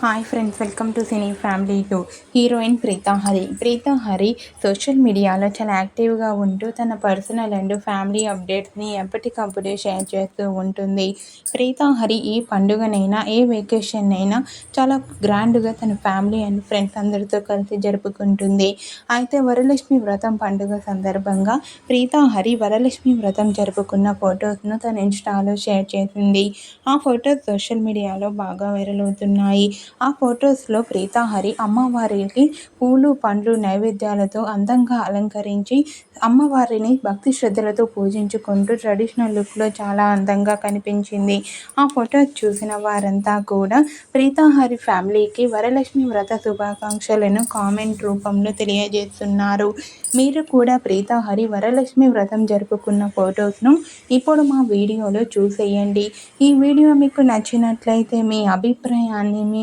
Hi friends welcome to cine family two heroine Preetha Hari Preetha Hari social మీడియాలో చాలా యాక్టివ్గా ఉంటూ తన పర్సనల్ అండ్ ఫ్యామిలీ అప్డేట్స్ని ఎప్పటికప్పుడు షేర్ చేస్తూ ఉంటుంది. ప్రీతా హరి ఏ పండుగనైనా ఏ వెకేషన్ అయినా చాలా గ్రాండ్గా తన ఫ్యామిలీ అండ్ ఫ్రెండ్స్ అందరితో కలిసి జరుపుకుంటుంది. అయితే వరలక్ష్మి వ్రతం పండుగ సందర్భంగా ప్రీతా హరి వరలక్ష్మి వ్రతం జరుపుకున్న ఫొటోస్ను తన ఇన్స్టాలో షేర్ చేసింది. ఆ ఫొటోస్ సోషల్ మీడియాలో బాగా వైరల్ అవుతున్నాయి. ఆ ఫొటోస్లో ప్రీతాహరి అమ్మవారికి పూలు పండ్లు నైవేద్యాలతో అందంగా అలంకరించి అమ్మవారిని భక్తి శ్రద్ధలతో పూజించుకుంటూ ట్రెడిషనల్ లుక్లో చాలా అందంగా కనిపించింది. ఆ ఫొటోస్ చూసిన వారంతా కూడా ప్రీతాహరి ఫ్యామిలీకి వరలక్ష్మి వ్రత శుభాకాంక్షలను కామెంట్ రూపంలో తెలియజేస్తున్నారు. మీరు కూడా ప్రీతాహరి వరలక్ష్మి వ్రతం జరుపుకున్న ఫొటోస్ను ఇప్పుడు మా వీడియోలో చూసేయండి. ఈ వీడియో మీకు నచ్చినట్లయితే మీ అభిప్రాయాన్ని మీ